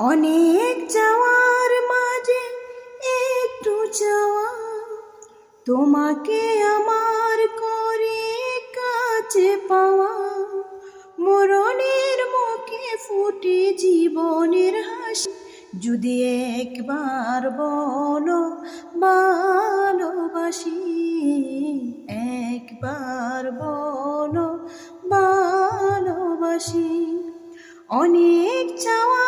অনেক চাওয়ার মাঝে একটু চাওয়া তোমাকে আমার করে কাছে পাওয়া। মরণের মুখে ফুটে জীবনের হাসি। যদি একবার বলো ভালোবাসি, একবার বলো ভালোবাসি। অনেক চাওয়ার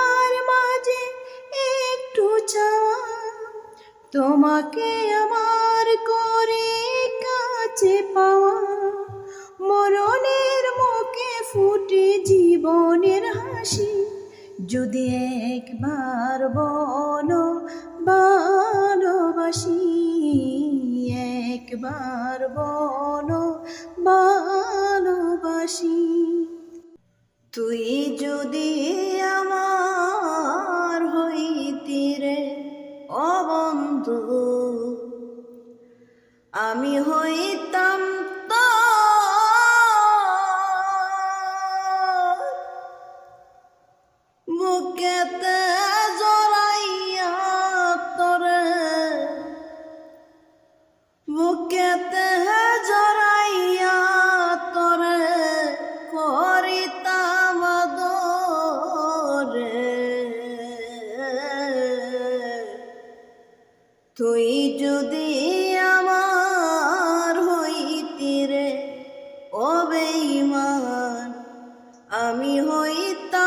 তোমাকে আমার করে কাছে পাওয়া মরণের মুখে ফুটে জীবনের হাসি। যদি একবার বলো ভালোবাসি, একবার বলো ভালোবাসি। তুই যদি আমার হইতি বন্ধু। আমি হইতাম তো মুখেতে জড়াইয়া তোরে। মুখেতে হ্যাঁ তুই যদি আমার হইতি রে ও বেঈমান আমি হইতা